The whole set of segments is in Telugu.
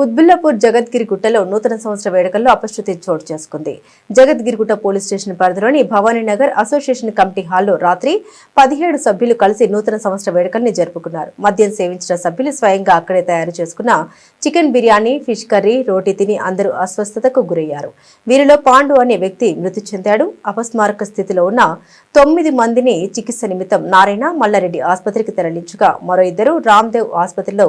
కుత్బుల్లాపూర్ జగద్గిరిగుట్టలో నూతన సంవత్సర వేడుకల్లో అపశృతి చోటు చేసుకుంది. జగద్గిరిగుట్ట పోలీస్ స్టేషన్ పరిధిలోని భవానీనగర్ అసోసియేషన్ కమిటీ హాల్లో రాత్రి పదిహేడు సభ్యులు కలిసి నూతన సంవత్సర వేడుకల్ని జరుపుకున్నారు. మద్యం సేవించిన సభ్యులు స్వయంగా అక్కడే తయారు చేసుకున్న చికెన్ బిర్యానీ ఫిష్ కర్రీ రోటీ తిని అందరూ అస్వస్థతకు గురయ్యారు. వీరిలో పాండు అనే వ్యక్తి మృతి చెందాడు. అపస్మారక స్థితిలో ఉన్న తొమ్మిది మందిని చికిత్స నిమిత్తం నారాయణ మల్లారెడ్డి ఆసుపత్రికి తరలించగా మరో ఇద్దరు రామ్దేవ్ ఆసుపత్రిలో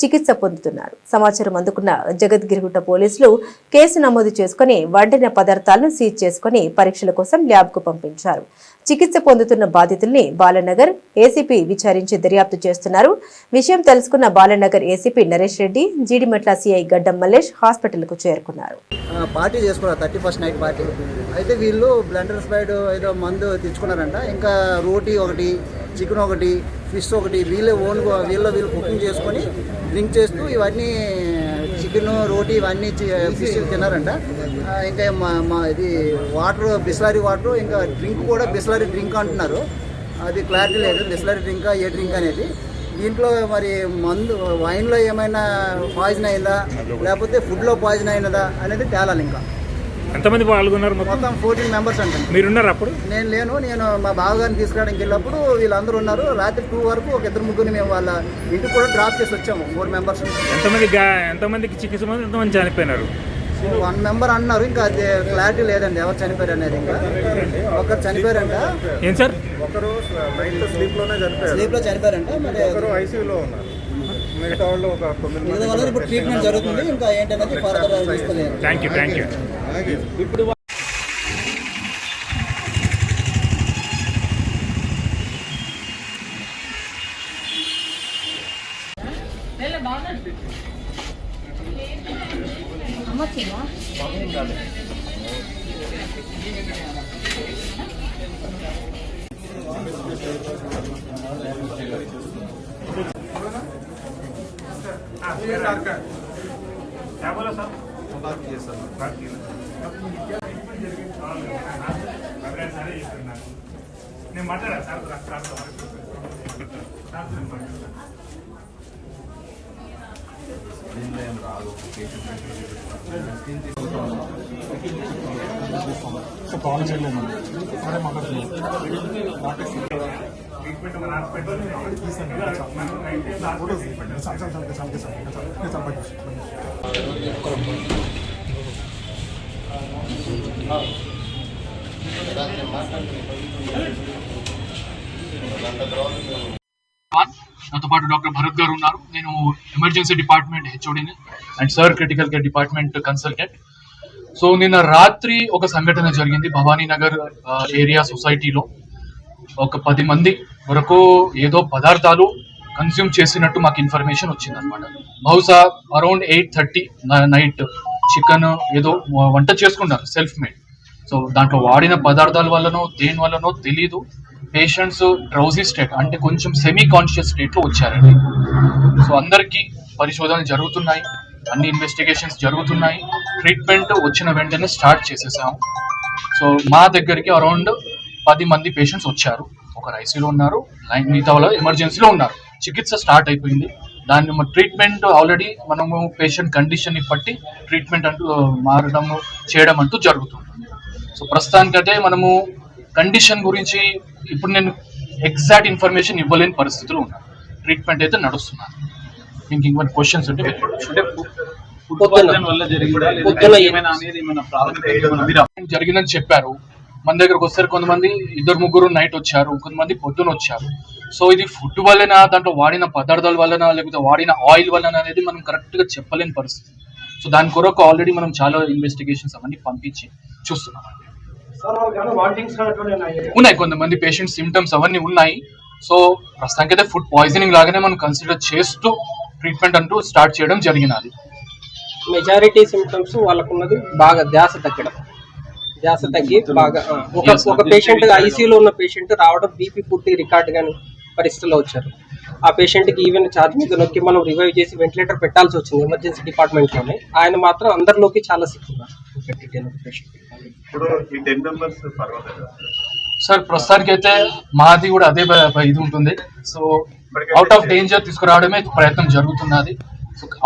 చికిత్స పొందుతున్నారు. సమాచారం అందుకున్న జగద్గిరిగుట్ట పోలీసులు కేసు నమోదు చేసుకుని వండిన పదార్థాలను సీజ్ చేసుకుని పరీక్షల కోసం ల్యాబ్కు పంపించారు. చికిత్స పొందుతున్న బాధితుల్ని బాలనగర్ ఏసీపీ విచారించి దర్యాప్తు చేస్తున్నారు. విషయం తెలుసుకున్న బాలనగర్ ఏసీపీ నరేష్ రెడ్డి జీడిమెట్ల సిఐ గడ్డం మల్లేష్ హాస్పిటల్కు చేరుకున్నారు. పార్టీ చేసుకున్నారు థర్టీ ఫస్ట్ నైట్ పార్టీ. అయితే వీళ్ళు బ్లెండర్ స్పైడ్ ఏదో మందు తెచ్చుకున్నారంట. ఇంకా రోటీ ఒకటి చికెన్ ఒకటి ఫిష్ ఒకటి వీళ్ళే ఓన్ వీళ్ళ వీళ్ళు కుకింగ్ చేసుకొని డ్రింక్ చేస్తూ ఇవన్నీ చికెన్ రోటీ ఇవన్నీ ఫిష్ తిన్నారంట. ఇంకా మా మా ఇది వాటర్ బిస్లరీ వాటర్ ఇంకా డ్రింక్ కూడా బిస్లరీ డ్రింక్ అంటున్నారు. అది క్లారిటీ లేదు బిస్లరీ డ్రింక్ ఏ డ్రింక్ అనేది. దీంట్లో మరి మందు వైన్లో ఏమైనా పాయిజన్ అయిందా? లేకపోతే ఫుడ్లో పాయిజన్ అయినదా? అనేది తేలాలి ఇంకా ఎంతమంది పాల్గొన్నారు మొత్తం? మొత్తం ఫోర్టీన్ మెంబర్స్ అంటే. మీరున్నారు అప్పుడు? నేను లేను నేను మా బావగారిని తీసుకురావడానికి వెళ్ళినప్పుడు వీళ్ళందరూ ఉన్నారు. రాత్రి టూ వరకు ఒక ఇద్దరు ముగ్గురిని మేము వాళ్ళ ఇంటికి కూడా డ్రాప్ చేసి వచ్చాము ఫోర్ మెంబర్స్ ఎంతమంది ఎంతమందికి చికిత్స పొంది ఎంతమంది చనిపోయినారు? వన్ మెంబర్ అన్నారు ఇంకా అది క్లారిటీ లేదండి ఎవరు చనిపోయారు అనేది ఇంకా. ఒకరు చనిపోయారంట. ఏం సార్? ఒకరు స్లీప్లోనే చనిపోయారు. స్లీప్లో చనిపోయారంట మరి ఐసీయూలో ఉన్నారు. మిగతా వాళ్ళు ఒక మిగతా వాళ్ళు ఇప్పుడు ట్రీట్మెంట్ జరుగుతుంది ఇంకా ఏంటనేది ఫర్దర్ చూస్తలేదు. థ్యాంక్ యూ థ్యాంక్ యూ నేను మాట్లాడా సార్ ట్రీట్మెంట్ మన హాస్పిటల్ నాతో పాటు డాక్టర్ భరత్ గారు ఉన్నారు. నేను emergency department హెచ్ఓడిని and sir critical care department consultant. So నిన్న రాత్రి ఒక సంఘటన జరిగింది భవానీ నగర్ ఆ, ఏరియా సొసైటీలో. ఒక పది మంది వరకు ఏదో పదార్థాలు కన్స్యూమ్ చేసినట్టు మాకు ఇన్ఫర్మేషన్ వచ్చింది అనమాట బహుశా around eight thirty night chicken ఏదో వంట చేసుకున్నారు సెల్ఫ్ మేడ్ సో దాంట్లో వాడిన పదార్థాల వల్లనో దేని వల్లనో తెలీదు. పేషెంట్స్ డ్రౌజీ స్టేట్ అంటే కొంచెం సెమీ కాన్షియస్ స్టేట్లో వచ్చారండి. సో అందరికీ పరిశోధనలు జరుగుతున్నాయి అన్ని ఇన్వెస్టిగేషన్స్ జరుగుతున్నాయి. ట్రీట్మెంట్ వచ్చిన వెంటనే స్టార్ట్ చేసేసాము. సో మా దగ్గరికి అరౌండ్ పది మంది పేషెంట్స్ వచ్చారు. ఒక ఐసీలో ఉన్నారు లైన్ మిగతా వాళ్ళు ఎమర్జెన్సీలో ఉన్నారు. చికిత్స స్టార్ట్ అయిపోయింది. దాన్ని ట్రీట్మెంట్ ఆల్రెడీ మనము పేషెంట్ కండిషన్ని బట్టి ట్రీట్మెంట్ అంటూ మారడం చేయడం అంటూ జరుగుతుంది. సో ప్రస్తుతానికైతే మనము కండిషన్ గురించి ఇప్పుడు నేను ఎగ్జాక్ట్ ఇన్ఫర్మేషన్ ఇవ్వలేని పరిస్థితిలో ఉన్నాను ట్రీట్మెంట్ అయితే నడుస్తున్నాను మీకు ఇంకొన్ని క్వశ్చన్స్ ఉంటే జరిగిందని చెప్పారు. మన దగ్గరకు వస్తారు కొంతమంది. ఇద్దరు ముగ్గురు నైట్ వచ్చారు కొంతమంది పొద్దున వచ్చారు. సో ఇది ఫుడ్ వల్లనా దాంట్లో వాడిన పదార్థాల వలన లేకపోతే వాడిన ఆయిల్ వలన అనేది మనం కరెక్ట్గా చెప్పలేని పరిస్థితి. సో దాని కొరకు ఆల్రెడీ మనం చాలా ఇన్వెస్టిగేషన్స్ అవన్నీ పంపించి చూస్తున్నాం. ఉన్నాయి? కొంతమంది పేషెంట్ సిమ్టమ్స్ అవన్నీ ఉన్నాయి. సో ప్రస్తుతానికైతే ఫుడ్ పాయిజనింగ్ లాగానే మనం కన్సిడర్ చేస్తూ ట్రీట్మెంట్ అంటూ స్టార్ట్ చేయడం జరిగినది. మెజారిటీ సిమ్టమ్స్ వాళ్ళకున్నది బాగా ధ్యాస తగ్గడం. ధ్యాస తగ్గి బాగా ఒక ఒక పేషెంట్ ఐసీయూలో ఉన్న పేషెంట్ రావడం బీపీ పుట్టి రికార్డ్ గాని పరిస్థితిలో వచ్చారు. ఆ పేషెంట్కి ఈవెన్ ఛార్జ్ మీద నొక్కి మనం రివైవ్ చేసి వెంటిలేటర్ పెట్టాల్సి వచ్చింది ఎమర్జెన్సీ డిపార్ట్మెంట్లోనే. ఆయన మాత్రం అందరిలోకి చాలా సిక్ ఉన్నారు. పేషెంట్ ఇప్పుడు ఈ టెన్ మెంబర్స్ పర్వాలేదు? సార్ ప్రస్తుతానికి అయితే మాది కూడా అదే ఇది ఉంటుంది. సో అవుట్ ఆఫ్ డేంజర్ తీసుకురావడమే ప్రయత్నం జరుగుతున్నది.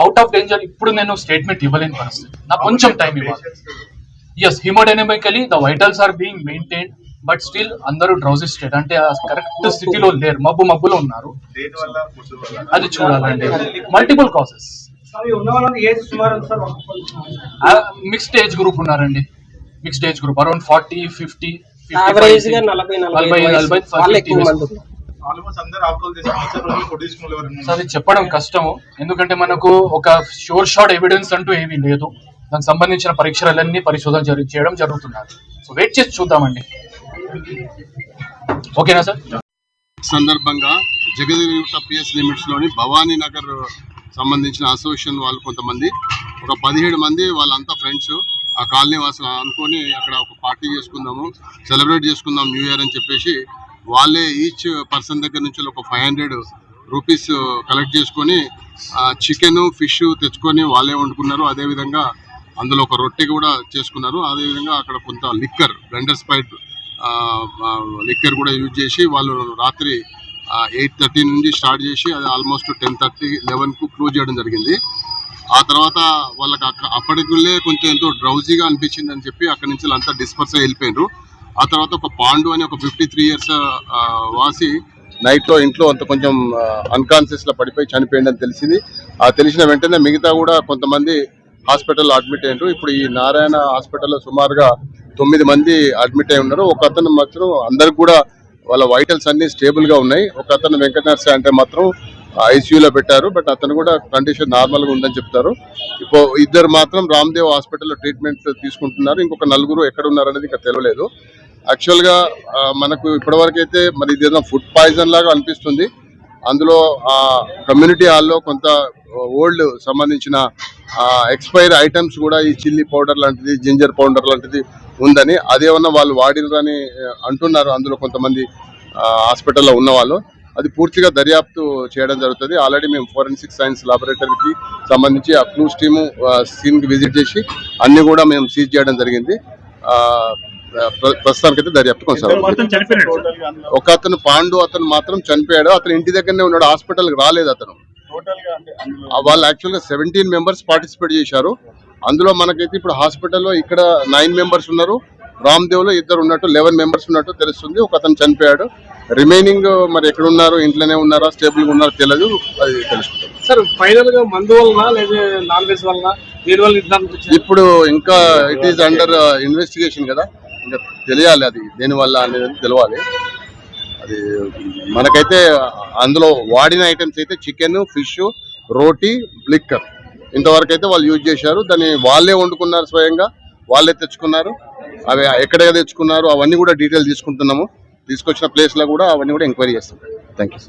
అవుట్ ఆఫ్ డేంజర్ ఇప్పుడు నేను స్టేట్మెంట్ ఇవ్వలేని పరిస్థితి. నాకు కొంచెం టైం ఇవ్వాలి. Yes haemodynamically the vitals are being maintain but still అందరూ డ్రౌజీ స్టేట్ అంటే కరెక్ట్ స్థితిలో లేరు మబ్బు మబ్బులో ఉన్నారు. అది చూడాలండి. Multiple cases mixed age group ఉన్నారండి. Mixed age group around forty fifty అది చెప్పడం కష్టము. ఎందుకంటే మనకు ఒక షోర్ షార్ట్ ఎవిడెన్స్ అంటూ ఏమీ లేదు. దానికి సంబంధించిన పరీక్షలన్నీ పరిశోధన చేయడం జరుగుతున్నారు. సో వెయిట్ చేసి చూద్దామండి. ఓకేనా సార్? సందర్భంగా జగదిగుట్ట పిఎస్ లిమిట్స్లోని భవానీ నగర్ సంబంధించిన అసోసియేషన్ వాళ్ళు కొంతమంది ఒక పదిహేడు మంది వాళ్ళంతా ఫ్రెండ్స్ ఆ కాలనీ వాసులు అనుకొని అక్కడ ఒక పార్టీ చేసుకుందాము సెలబ్రేట్ చేసుకుందాం న్యూ ఇయర్ అని చెప్పేసి వాళ్ళే ఈచ్ పర్సన్ దగ్గర నుంచి ఒక ఫైవ్ హండ్రెడ్ రూపీస్ కలెక్ట్ చేసుకొని చికెన్ ఫిష్ తెచ్చుకొని వాళ్ళే వండుకున్నారు. అదేవిధంగా అందులో ఒక రొట్టె కూడా చేసుకున్నారు. అదేవిధంగా అక్కడ కొంత లిక్కర్ బ్లెండర్ స్పైట్ లిక్కర్ కూడా యూజ్ చేసి వాళ్ళు రాత్రి ఎయిట్ థర్టీ నుంచి స్టార్ట్ చేసి అది ఆల్మోస్ట్ టెన్ థర్టీ లెవెన్కు క్లోజ్ చేయడం జరిగింది. ఆ తర్వాత వాళ్ళకి అక్క అప్పటికుల్లే కొంచెం ఎంతో డ్రౌజీగా అనిపించింది అని చెప్పి అక్కడి నుంచి అంతా డిస్పర్స్ వెళ్ళిపోయినారు ఆ తర్వాత ఒక పాండు అని ఒక ఫిఫ్టీ త్రీ ఇయర్స్ వాసి నైట్లో ఇంట్లో అంత కొంచెం అన్కాన్షియస్లో పడిపోయి చనిపోయిందని తెలిసింది. ఆ తెలిసిన వెంటనే మిగతా కూడా కొంతమంది హాస్పిటల్లో అడ్మిట్ అయ్యారు ఇప్పుడు ఈ నారాయణ హాస్పిటల్లో సుమారుగా తొమ్మిది మంది అడ్మిట్ అయి ఉన్నారు. ఒక అతను మాత్రం అందరికి కూడా వాళ్ళ వైటల్స్ అన్ని స్టేబుల్గా ఉన్నాయి. ఒక అతను వెంకట అంటే మాత్రం ఐసీయూలో పెట్టారు. బట్ అతను కూడా కండిషన్ నార్మల్గా ఉందని చెప్తారు. ఇప్పుడు ఇద్దరు మాత్రం రామ్దేవ్ హాస్పిటల్లో ట్రీట్మెంట్ తీసుకుంటున్నారు. ఇంకొక నలుగురు ఎక్కడ ఉన్నారు అనేది ఇంకా తెలియలేదు యాక్చువల్గా మనకు ఇప్పటివరకు అయితే మరి ఇదేదో ఫుడ్ పాయిజన్ లాగా అనిపిస్తుంది. అందులో ఆ కమ్యూనిటీ హాల్లో కొంత ఓల్డ్ సంబంధించిన ఎక్స్పైర్ ఐటమ్స్ కూడా ఈ చిల్లీ పౌడర్ లాంటిది జింజర్ పౌడర్ లాంటిది ఉందని అదేమన్నా వాళ్ళు వాడినరని అంటున్నారు అందులో కొంతమంది ఆ, హాస్పిటల్లో ఉన్న వాళ్ళు అది పూర్తిగా దర్యాప్తు చేయడం జరుగుతుంది. ఆల్రెడీ మేము ఫోరెన్సిక్ సైన్స్ లాబొరేటరీకి సంబంధించి ఆ క్లూస్ టీము సీన్కి విజిట్ చేసి అన్ని కూడా మేము సీజ్ చేయడం జరిగింది. ప్రస్తుతానికైతే దర్యాప్తు కొనసాగుతుంది. ఒక అతను పాండు అతను మాత్రం చనిపోయాడు. అతను ఇంటి దగ్గరనే ఉన్నాడు. హాస్పిటల్కి రాలేదు అతను. వాళ్ళు యాక్చువల్గా సెవెంటీన్ మెంబర్స్ పార్టిసిపేట్ చేశారు. అందులో మనకైతే ఇప్పుడు హాస్పిటల్లో ఇక్కడ నైన్ మెంబర్స్ ఉన్నారు. రామ్దేవ్లో ఇద్దరు ఉన్నట్టు లెవెన్ మెంబర్స్ ఉన్నట్టు తెలుస్తుంది. ఒక అతను చనిపోయాడు. రిమైనింగ్ మరి ఎక్కడ ఉన్నారు ఇంట్లోనే ఉన్నారా స్టేబుల్గా ఉన్నారో తెలియదు అది తెలుసుకుంటాం. సార్ ఫైనల్గా మందు వలన లేదా నాన్ వెజ్ వలన? దేని వల్ల? ఇప్పుడు ఇంకా ఇట్ ఈస్ అండర్ ఇన్వెస్టిగేషన్ కదా. ఇంకా తెలియాలి అది దేనివల్ల అనేది తెలియాలి. అది మనకైతే అందులో వాడిన ఐటమ్స్ అయితే చికెన్ ఫిష్ రోటీ లిక్కర్. ఇంతవరకు అయితే వాళ్ళు యూజ్ చేశారు. దాన్ని వాళ్ళే వండుకున్నారు స్వయంగా. వాళ్ళే తెచ్చుకున్నారు. అవి ఎక్కడ తెచ్చుకున్నారు అవన్నీ కూడా డీటెయిల్ తీసుకుంటున్నాము. తీసుకొచ్చిన ప్లేస్లో కూడా అవన్నీ కూడా ఎంక్వైరీ చేస్తాం. Thank you